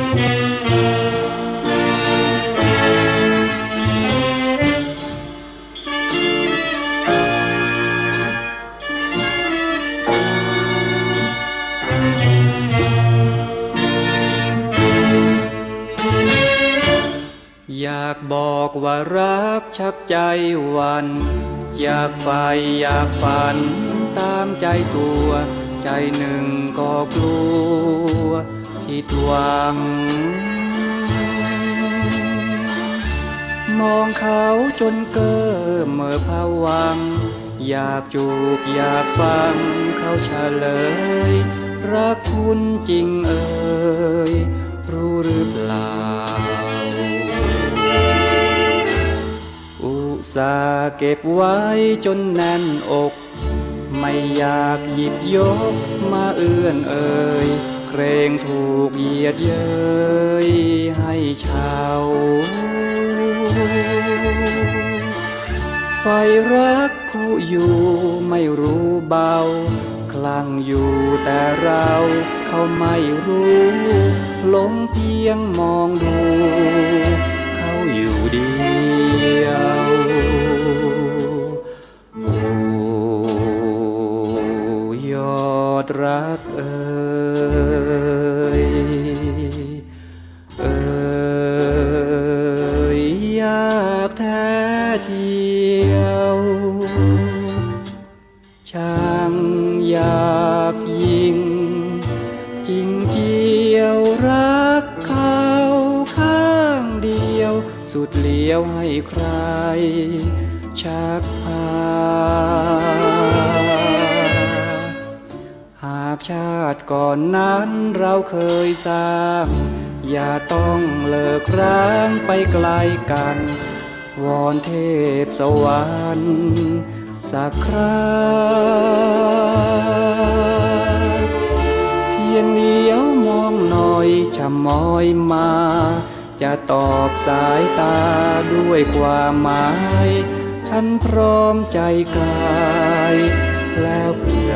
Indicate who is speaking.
Speaker 1: อยากบอกว่ารักชักใจวัน อยากไฟอยากฝัน ตามใจตัว ใจหนึ่งก็กลัว ผิดหวัง มองเขาจนเก้อเมื่อภาวัง อยากจูบอยากฟังเขาเฉลย รักคุณจริงเอ่ยรู้หรือเปล่า อุตส่าห์เก็บไว้จนแน่นอก ไม่อยากหยิบยกมาเอื้อนเอ่ยเกรงถูกเหยียดเย้ยให้เชาวไฟรักคู่อยู่ไม่รู้เบา คลั่งอยู่แต่เราเขาไม่รู้หลงเพียงมองดู รักเอ่ยเอ่ยอยากแท้เที่ยวช่างอยากยิง จริงเจียวรักเขาข้างเดียว สุดเลี้ยวให้ใครชักพา ก่อนนั้นเราเคยสร้าง อย่าต้องเลิกร้างไปไกลกัน วอนเทพสวรรค์สักคราเพียงเลี้ยวมองหน่อยชะมอยมา จะตอบสายตาด้วยความหมาย ฉันพร้อมใจกาย แล้วเพื่อ